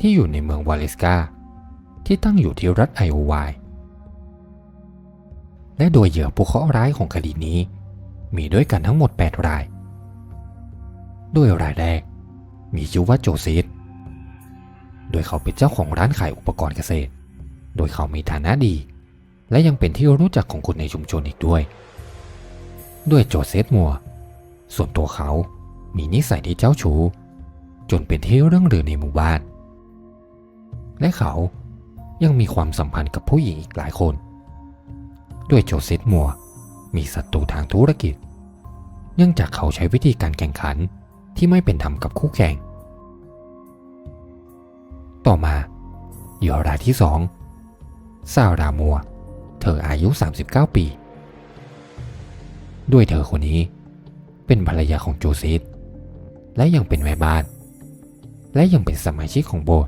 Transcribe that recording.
ที่อยู่ในเมืองวาเลสกาที่ตั้งอยู่ที่รัฐไอโอวาและโดยเหยื่อผู้เคราะห์ร้ายของคดีนี้ มีด้วยกันทั้งหมด 8 ราย ด้วยรายแรก มีชื่อว่าโจซิสโดยเขาเป็นเจ้าของร้านขายอุปกรณ์เกษตร โดยเขามีฐานะดี และยังเป็นที่รู้จักของคนในชุมชนอีกด้วย ด้วยโจเซฟมัว ส่วนตัวเขามีนิสัยที่เจ้าชู้ จนเป็นที่เรื่องลือในหมู่บ้าน และเขายังมีความสัมพันธ์กับผู้หญิงอีกหลายคน ด้วยโจเซฟมัวมีศัตรูทางธุรกิจ เนื่องจากเขาใช้วิธีการแข่งขันที่ไม่เป็นธรรมกับคู่แข่ง ต่อมาเหยื่อรายที่สองซารามัว เธออายุ 39 ปี ด้วยเธอคนนี้เป็นภรรยาของโจซิสและยังเป็นแม่บ้าน และยังเป็นสมาชิกของโบสถ์